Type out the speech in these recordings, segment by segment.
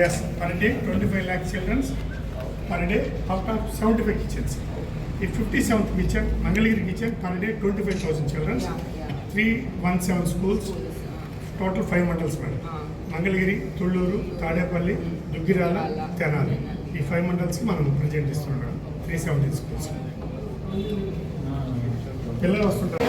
Yes, per day, 25 lakh children per day out of 75 kitchens. If 57th kitchen, Mangalagiri kitchen, per day 25,000 children, Yeah, yeah. 317 schools, total 5 mandals madam. Mangalagiri Thullur Tadepalli Duggirala Tenali ఈ five మండల్స్కి మనం present ఇస్తున్నాం three seventy schools పిల్లలు వస్తుంటారు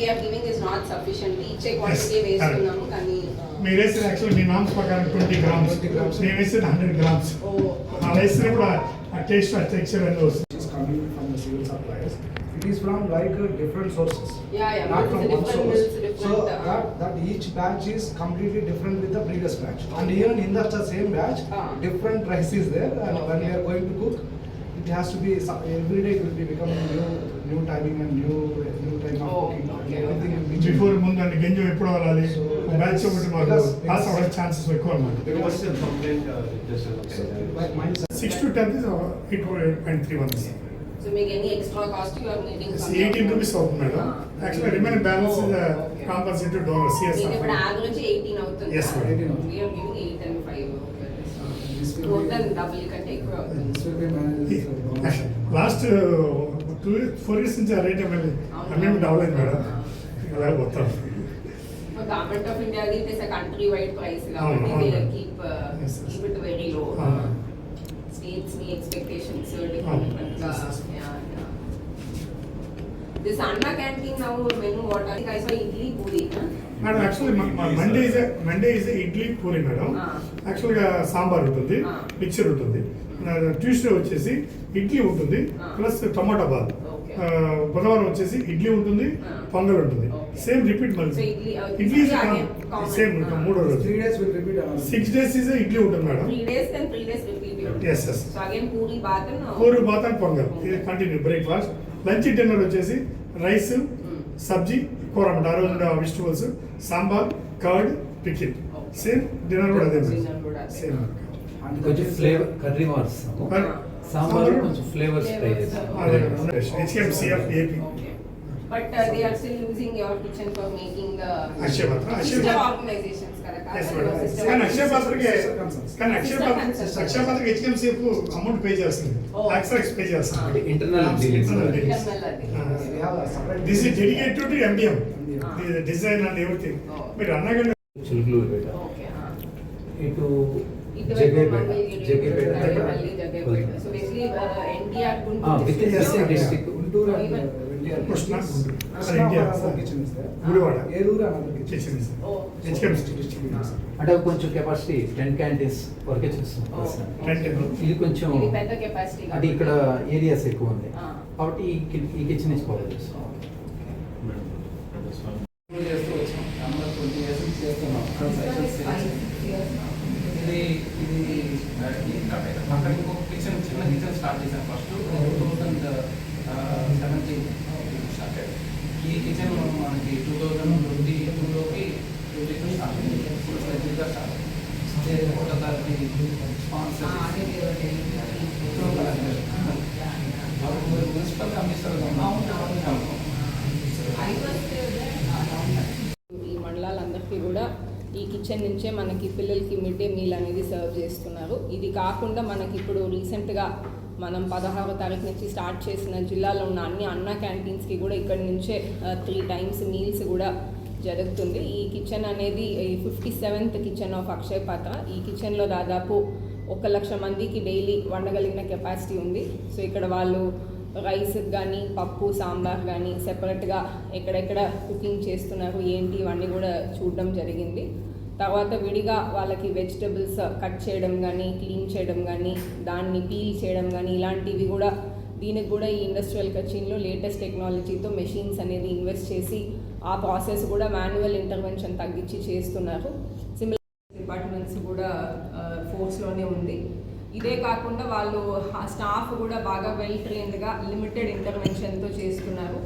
we are giving is not quantity Yes, వేస్తున్నాము కానీ మీరు వేసిన actual మీ నామ్స్ ప్రకారం ట్వంటీ గ్రామ్స్ నేను వేసేది హండ్రెడ్ గ్రామ్స్ అలా వేసినప్పుడు ఆ టేస్ట్ ఆ టెక్స్చర్ అనేది వస్తుంది the. It is from like uh, different sources. Yeah, yeah, Not from one source. So uh, that, that each batch is completely different with the previous batch. And even in that same batch, Ah. different rice is there and when we are going to cook, it has to be, some- every day it will be becoming new, new timing and new, new time of Oh, cooking. and okay, Everything will be. Before ముందు అంటే గింజ ఎప్పుడు So, batch ఒకటి మాకు because- pass అవ్వడానికి chances ఎక్కువ అన్నమాట the uh, So. Six to tenth eight point three one so మీకు any extra cost you are meeting eighteen rupees అవుతుంది madam actually remaining balance Oh, okay. Compulsory donor మీకు ఇప్పుడు CSR average 18 అవుతుంది Yes. 18 అవుతుంది. we are giving 8 and 5 This will more be- then double కంటే ఎక్కువ అవుతుంది This will be managed. with the last two four years నుంచి ఆ rate MLA amount అవ్వలేదు మేడం అలా మొత్తం government of India it is a country wide price అవును, కాబట్టి దే అవును. Keep Yes, yes. Keep it very low అవును. స్టేట్స్ని ఎక్స్పెక్టేషన్స్ అవును. Different Yes, yes. This Anna canteen now menu what I I saw idli puri madam actually Monday is Monday is idli puri madam Ah. యాక్చువల్గా సాంబార్ ఉంటుంది Ah. Mixture ఉంటుంది Tuesday వచ్చేసి ఇడ్లీ ఉంటుంది Ah. Plus టమాటా బాత్ Okay. బుధవారం వచ్చేసి ఇడ్లీ ఉంటుంది Ah. పొంగల్ ఉంటుంది. సేమ్ రిపీట్ మళ్ళీ ఇడ్లీ, uh. Same Ah. మూడో రోజు. సిక్స్ డేస్ ఇస్ ఇడ్లీ ఉంటుంది madam three days then three days repeat Yes, yes. So again puri bath and puri బాత్ అండ్ పొంగల్ ఇది కంటిన్యూ బ్రేక్ఫాస్ట్ లంచ్ డిన్నర్ వచ్చేసి రైస్ సబ్జీ కూర అన్నమాట ఆ రోజు vegetables sambar curd pickle. Same dinner కూడా అదే. అదే. సేమ్ కొంచెం ఫ్లేవర్ కర్రీ మారుస్తాము సాంబార్ కొంచెం ఫ్లేవర్స్ ట్రై అదే. చేస్తాము HMCF AP but they are still Using your kitchen for making the Akshaya Patra, Akshaya sister Patra. Organizations కదా Yes, కాదు madam. సిస్టర్ కానీ అక్షయ పాత్రకి Sister concerns. కానీ అక్షయ Sister పాత్ర concerns. అక్షయ పాత్రకి హెచ్ఎంసీఎఫ్ అమౌంట్ పే చేస్తుంది Oh. ఎక్స్ట్రా పే చేస్తుంది అంటే internal dealings. Internal dealings. Internal అది. We have a separate. This is dedicated to MDM Ah. Design and everything Oh. మీరు అన్నగండి చిలుకలూరు పేట ఓకే ఇటు ఇటువైపు జగ్గైపేట మంగళగిరి, జగ్గైపేట మళ్ళీ Jaggaiahpet so basically NTR within SC district Guntur and Even- uh, India. Krishna అది. గుడివాడ. అంటే కొంచెం capacity ten canteens వరకే చూస్తాం Oh. ఇది కొంచెం ఇది అంటే ఇక్కడ ఏరియాస్ ఎక్కువ ఉంది. Ah. కాబట్టి ఈ కిచెన్ చేస్తాం చేస్తూ వచ్చాం. నెంబర్ ట్వంటీ ఇయర్స్ చేస్తున్నాం. ఇది ఇది అక్కడ ఇంకొక కిచెన్ చిన్న కిచెన్ స్టార్ట్ చేశాను first two thousand seventeen start ఈ కిచెన్ మనకి టూ థౌజండ్ ట్వంటీ టూలోకి ట్వంటీ టూ స్టార్ట్ అయింది ఫుల్ ఫ్లెడ్జ్గా స్టార్ట్ అయింది ఒక తరగతి స్పాన్సర్ మున్సిపల్ కమిషనర్ ఈ మండలాలందరికీ కూడా ఈ కిచెన్ నుంచే మనకి పిల్లలకి మిడ్ డే మీల్ అనేది సర్వ్ చేస్తున్నారు. ఇది కాకుండా మనకి ఇప్పుడు రీసెంట్గా మనం పదహారవ తారీఖు నుంచి స్టార్ట్ చేసిన జిల్లాలో ఉన్న అన్ని అన్న క్యాంటీన్స్కి కూడా ఇక్కడి నుంచే త్రీ టైమ్స్ మీల్స్ కూడా జరుగుతుంది. ఈ కిచెన్ అనేది fifty seventh kitchen of Akshay Patra. ఈ కిచెన్లో దాదాపు ఒక లక్ష మందికి డైలీ వండగలిగిన కెపాసిటీ ఉంది. సో ఇక్కడ వాళ్ళు రైస్ కానీ పప్పు సాంబార్ కానీ సెపరేట్గా ఎక్కడెక్కడ కుకింగ్ చేస్తున్నారు ఏంటి ఇవన్నీ కూడా చూడడం జరిగింది. తర్వాత విడిగా వాళ్ళకి వెజిటబుల్స్ కట్ చేయడం కానీ క్లీన్ చేయడం కానీ దాన్ని పీల్ చేయడం కానీ ఇలాంటివి కూడా దీనికి కూడా ఈ ఇండస్ట్రియల్ కచ్చిన్లో లేటెస్ట్ టెక్నాలజీతో మెషిన్స్ అనేది ఇన్వెస్ట్ చేసి ఆ ప్రాసెస్ కూడా మాన్యువల్ ఇంటర్వెన్షన్ తగ్గించి చేస్తున్నారు. సిమిలర్ డిపార్ట్మెంట్స్ కూడా ఫోర్స్లోనే ఉంది. ఇదే కాకుండా వాళ్ళు ఆ స్టాఫ్ కూడా బాగా వెల్ ట్రైన్డ్గా లిమిటెడ్ ఇంటర్వెన్షన్తో చేస్తున్నారు.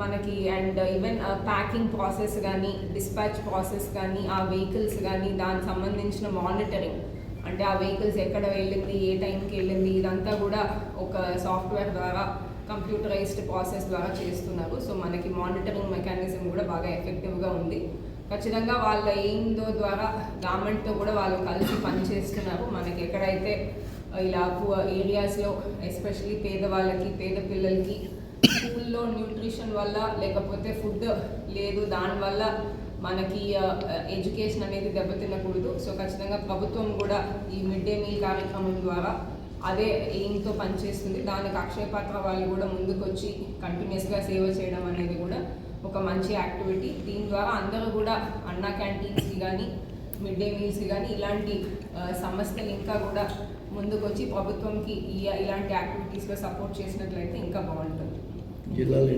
మనకి అండ్ ఈవెన్ ప్యాకింగ్ ప్రాసెస్ కానీ డిస్పాచ్ ప్రాసెస్ కానీ ఆ వెహికల్స్ కానీ దానికి సంబంధించిన మానిటరింగ్ అంటే ఆ వెహికల్స్ ఎక్కడ వెళ్ళింది ఏ టైంకి వెళ్ళింది ఇదంతా కూడా ఒక సాఫ్ట్వేర్ ద్వారా కంప్యూటరైజ్డ్ ప్రాసెస్ ద్వారా చేస్తున్నారు. సో మనకి మానిటరింగ్ మెకానిజం కూడా బాగా ఎఫెక్టివ్గా ఉంది. ఖచ్చితంగా వాళ్ళ ఎయిమ్దో ద్వారా గవర్నమెంట్తో కూడా వాళ్ళు కలిసి పనిచేస్తున్నారు. మనకి ఎక్కడైతే ఇలా ఏరియాస్లో ఎస్పెషలీ పేదవాళ్ళకి పేద పిల్లలకి స్కూల్లో న్యూట్రిషన్ వల్ల లేకపోతే ఫుడ్ లేదు దానివల్ల మనకి ఎడ్యుకేషన్ అనేది దెబ్బతినకూడదు. సో ఖచ్చితంగా ప్రభుత్వం కూడా ఈ మిడ్ డే మీల్ కార్యక్రమం ద్వారా అదే ఎయిమ్తో పనిచేస్తుంది. దానికి అక్షయ పాత్ర వాళ్ళు కూడా ముందుకొచ్చి కంటిన్యూస్గా సేవ చేయడం అనేది కూడా ఒక మంచి యాక్టివిటీ. దీని ద్వారా అందరూ కూడా అన్నా క్యాంటీన్స్కి కానీ మిడ్ డే మీల్స్ కానీ ఇలాంటి సమస్యలు సంస్థలు ఇంకా కూడా ముందుకొచ్చి ప్రభుత్వంకి ఈ ఇలాంటి యాక్టివిటీస్లో సపోర్ట్ చేసినట్లయితే ఇంకా బాగుంటుంది. జిల్లాలో